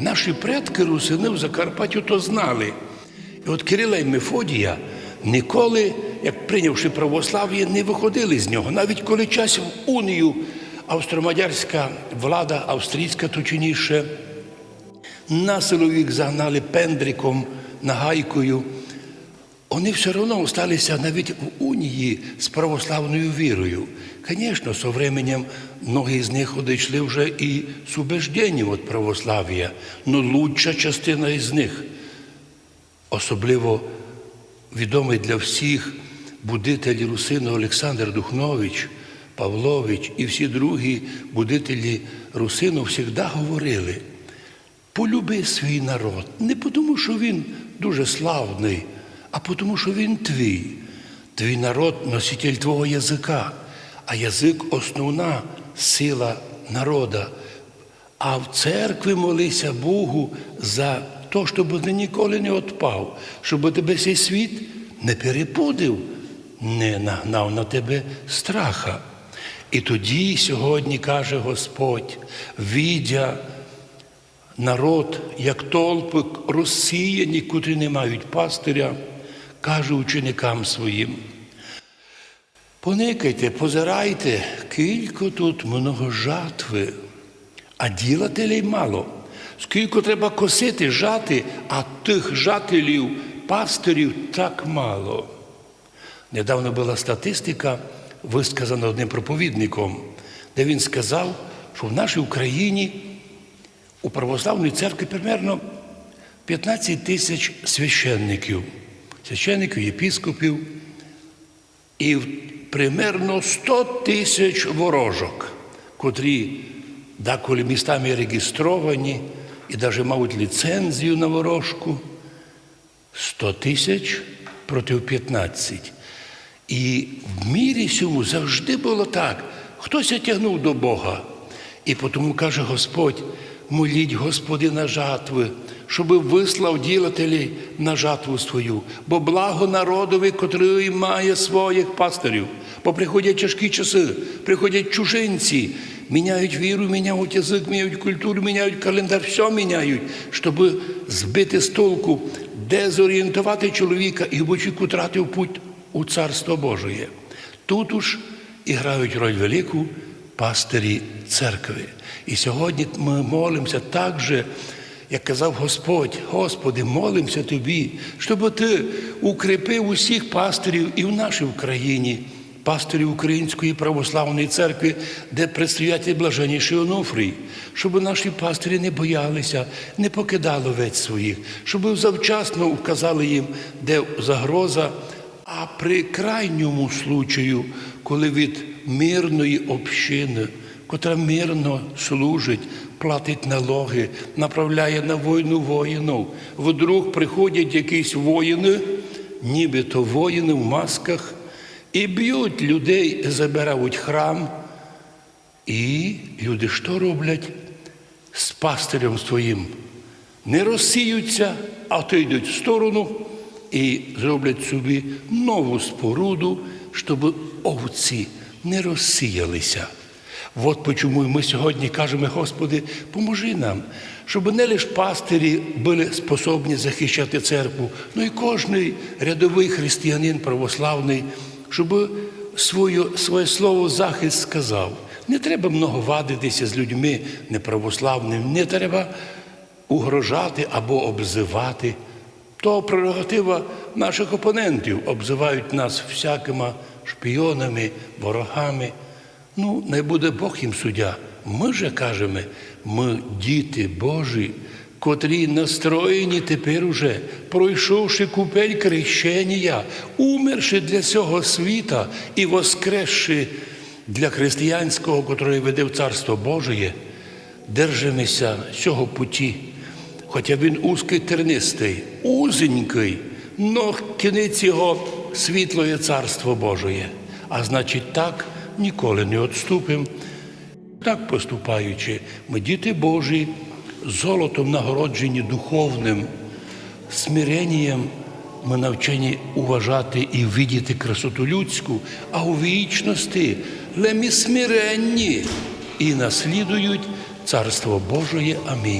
наші предки русини в Закарпаттю то знали. І от Кирила і Мефодія ніколи, як прийнявши православ'я, не виходили з нього. Навіть коли час в унію австромадярська влада, австрійська точніше, насилу їх загнали пендриком, нагайкою. Вони все одно залишилися навіть в унії з православною вірою. Звісно, со временем многі з них одійшли вже і з убежденням від православ'я, але лучша частина із них, особливо відомий для всіх будитель Русину Олександр Духнович, Павлович і всі другі будителі Русину завжди говорили, полюби свій народ. Не тому, що він дуже славний, а тому, що він твій. Твій народ носитель твого язика, а язик основна сила народа. А в церкві молися Богу за те, щоб ти ніколи не відпав, щоб тебе цей світ не перепудив, не нагнав на тебе страха. І тоді сьогодні каже Господь, віддя народ, як толпи розсіяні, котрі не мають пастиря, каже ученикам своїм. Поникайте, позирайте, кілько тут много жатви, а ділателей мало. Скільки треба косити, жати, а тих жателів, пастирів так мало. Недавно була статистика, висказана одним проповідником, де він сказав, що в нашій Україні у православній церкві примерно 15 тисяч священників, священників, єпіскопів і примерно 100 тисяч ворожок, котрі деколи містами реєстровані і навіть мають ліцензію на ворожку. 100 тисяч проти 15. І в мірі сьому завжди було так. Хтось тягнув до Бога. І тому каже Господь, моліть Господина жатви, щоби вислав ділателі на жатву свою, бо благо народові, котрий має своїх пастирів. Бо приходять тяжкі часи, приходять чужинці, міняють віру, міняють язик, міняють культуру, міняють календар, все міняють, щоб збити з толку, дезорієнтувати чоловіка і вочіку тратив путь у Царство Божє. Тут уж і грають роль велику пастирі церкви. І сьогодні ми молимося так же, як казав Господь, Господи, молимося Тобі, щоб Ти укріпив усіх пастирів і в нашій Україні, пастирів Української православної церкви, де предстоятель блаженніший Онуфрій, щоб наші пастирі не боялися, не покидали овець своїх, щоб завчасно вказали їм, де загроза. А при крайньому случаю, коли від мирної общини, котра мирно служить, платить налоги, направляє на війну воїнів, вдруг приходять якісь воїни, нібито воїни в масках, і б'ють людей, забирають храм. І люди що роблять з пастирем своїм? Не розсіються, а то йдуть в сторону і зроблять собі нову споруду, щоб овці не розсіялися. От чому ми сьогодні кажемо, Господи, поможи нам, щоб не лише пастирі були способні захищати церкву, але й кожний рядовий християнин православний, щоб своє, своє слово захист сказав. Не треба много вадитися з людьми неправославними, не треба угрожати або обзивати. То прерогатива наших опонентів обзивають нас всякими шпіонами, ворогами. Ну, не буде Бог їм суддя. Ми же кажемо, ми діти Божі, котрі настроєні тепер уже, пройшовши купель крещення, умерши для цього світа і воскресши для християнського, котрий веде в Царство Божє, держимося цього путі. Хоча він узкий тернистий, узенький, но кінець його світлоє царство Божє. А значить, так ніколи не відступимо. Так поступаючи, ми діти Божі, золотом нагороджені духовним, смиренням ми навчені уважати і видіти красоту людську, а у вічності лемі смиренні і наслідують Царство Божє. Амінь.